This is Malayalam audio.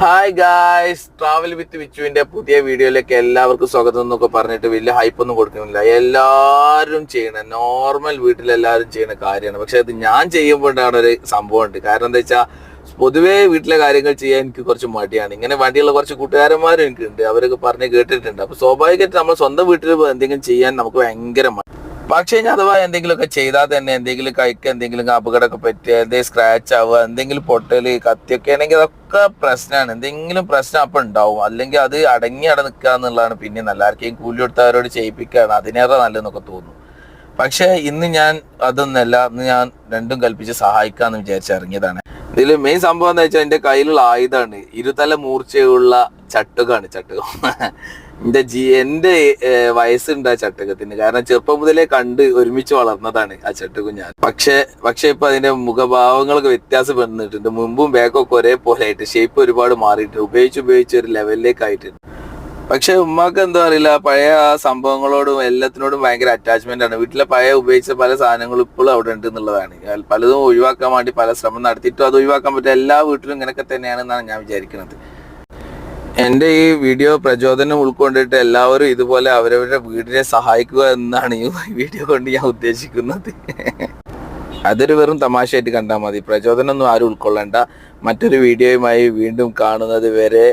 ഹായ് ഗായ്സ് ട്രാവൽ വിത്ത് വിച്ചുവിന്റെ പുതിയ വീഡിയോയിലേക്ക് എല്ലാവർക്കും സ്വാഗതം എന്നൊക്കെ പറഞ്ഞിട്ട് വലിയ ഹൈപ്പ് ഒന്നും കൊടുക്കുന്നില്ല. എല്ലാവരും ചെയ്യണ നോർമൽ വീട്ടിൽ എല്ലാവരും ചെയ്യണ കാര്യമാണ്. പക്ഷെ അത് ഞാൻ ചെയ്യുമ്പോഴാണ് ഒരു സംഭവം ഉണ്ട് കാരണം എന്താ വെച്ചാൽ പൊതുവേ വീട്ടിലെ കാര്യങ്ങൾ ചെയ്യാൻ എനിക്ക് കുറച്ച് മടിയാണ്. ഇങ്ങനെ വണ്ടിയുള്ള കുറച്ച് കൂട്ടുകാരന്മാരും എനിക്കുണ്ട്. അവരൊക്കെ പറഞ്ഞ് കേട്ടിട്ടുണ്ട്. അപ്പൊ സ്വാഭാവികമായിട്ട് നമ്മൾ സ്വന്തം വീട്ടിൽ എന്തെങ്കിലും ചെയ്യാൻ നമുക്ക് ഭയങ്കര മടി. പക്ഷേ ഞാൻ അഥവാ എന്തെങ്കിലുമൊക്കെ ചെയ്താൽ തന്നെ എന്തെങ്കിലും കൈക്ക് എന്തെങ്കിലും അപകടമൊക്കെ പറ്റുക എന്തെങ്കിലും സ്ക്രാച്ച് ആവുക എന്തെങ്കിലും പൊട്ടൽ കത്തിയൊക്കെ ആണെങ്കിൽ അതൊക്കെ പ്രശ്നമാണ്. എന്തെങ്കിലും പ്രശ്നം അപ്പം ഉണ്ടാവും. അല്ലെങ്കിൽ അത് അടങ്ങി അട നിൽക്കുക എന്നുള്ളതാണ് പിന്നെ നല്ല ആർക്കെയും കൂലി കൊടുത്തവരോട് ചെയ്യിപ്പിക്കുകയാണ്. അതിനേറെ നല്ലതെന്നൊക്കെ തോന്നുന്നു. പക്ഷേ ഇന്ന് ഞാൻ അതൊന്നല്ല ഇന്ന് ഞാൻ രണ്ടും കൽപ്പിച്ച് സഹായിക്കാമെന്ന് വിചാരിച്ച് ഇറങ്ങിയതാണ്. ഇതിൽ മെയിൻ സംഭവം എന്താ വെച്ചാൽ എന്റെ കയ്യിലുള്ള ആയുധമാണ് ഇരുതല മൂർച്ചയുള്ള ചട്ടുകാണ് ചട്ടുകം. എന്റെ ജി എന്റെ വയസ്സുണ്ട് ആ ചട്ടുകത്തിന്. കാരണം ചെറുപ്പം മുതലേ കണ്ട് ഒരുമിച്ച് വളർന്നതാണ് ആ ചട്ടുകം ഞാൻ. പക്ഷെ പക്ഷെ ഇപ്പൊ അതിന്റെ മുഖഭാവങ്ങളൊക്കെ വ്യത്യാസം വന്നിട്ടുണ്ട്. മുമ്പും ബാക്കൊക്കെ ഒരേപോലെ ആയിട്ട് ഷേപ്പ് ഒരുപാട് മാറിയിട്ടുണ്ട്. ഉപയോഗിച്ച് ഉപയോഗിച്ച് ഒരു ലെവലിലേക്ക് ആയിട്ടുണ്ട് പക്ഷെ ഉമ്മാക്ക് എന്താ അറിയില്ല പഴയ ആ സംഭവങ്ങളോടും എല്ലാത്തിനോടും ഭയങ്കര അറ്റാച്ച്മെന്റ് ആണ്. വീട്ടിലെ പഴയ ഉപയോഗിച്ച പല സാധനങ്ങളും ഇപ്പോഴും അവിടെ ഉണ്ട് എന്നുള്ളതാണ്. പലതും ഒഴിവാക്കാൻ വേണ്ടി പല ശ്രമം നടത്തിയിട്ടും അത് ഒഴിവാക്കാൻ പറ്റും എല്ലാ വീട്ടിലും ഇങ്ങനെയൊക്കെ തന്നെയാണെന്നാണ് ഞാൻ വിചാരിക്കുന്നത്. എന്റെ ഈ വീഡിയോ പ്രചോദനം ഉൾക്കൊണ്ടിട്ട് എല്ലാവരും ഇതുപോലെ അവരവരുടെ വീടിനെ സഹായിക്കുക എന്നാണ് ഈ വീഡിയോ കൊണ്ട് ഞാൻ ഉദ്ദേശിക്കുന്നത്. അതൊരു വെറും തമാശയായിട്ട് കണ്ടാൽ മതി. പ്രചോദനം ഒന്നും ആരും ഉൾക്കൊള്ളണ്ട. മറ്റൊരു വീഡിയോയുമായി വീണ്ടും കാണുന്നത് വരെ